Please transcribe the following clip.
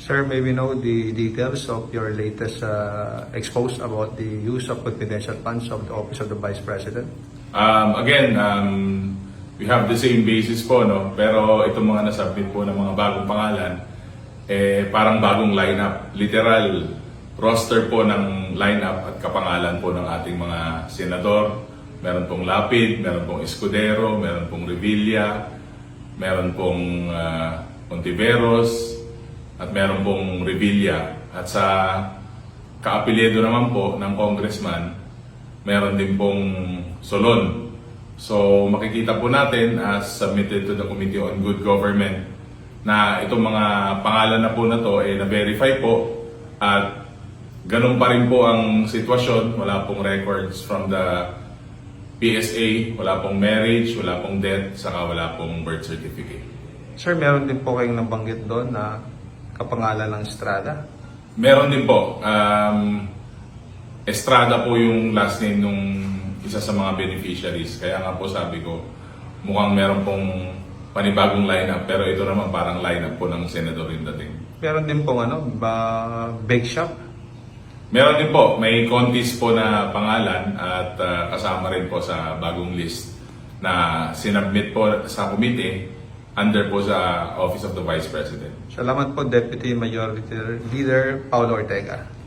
Sir, may we know the details of your latest uh, expose about the use of confidential funds of the Office of the Vice President? Um, again, um, we have the same basis po, no? Pero itong mga nasubmit po ng mga bagong pangalan, eh, parang bagong lineup. Literal roster po ng lineup at kapangalan po ng ating mga senador. Meron pong Lapid, meron pong Escudero, meron pong Revilla, meron pong uh, Ontiveros, at meron pong Revilla. At sa kaapelyedo naman po ng congressman, meron din pong Solon. So makikita po natin as submitted to the Committee on Good Government na itong mga pangalan na po na to ay na-verify po at ganun pa rin po ang sitwasyon. Wala pong records from the PSA, wala pong marriage, wala pong death, saka wala pong birth certificate. Sir, meron din po kayong nabanggit doon na kapangalan ng Estrada. Meron din po. Um, Estrada po yung last name nung isa sa mga beneficiaries. Kaya nga po sabi ko, mukhang meron pong panibagong lineup. Pero ito naman parang lineup po ng senador yung dating. Meron din pong ano, ba, bake shop. Meron din po, may contest po na pangalan at uh, kasama rin po sa bagong list na sinubmit po sa committee under po sa Office of the Vice President. Salamat po, Deputy Majority Leader Paulo Ortega.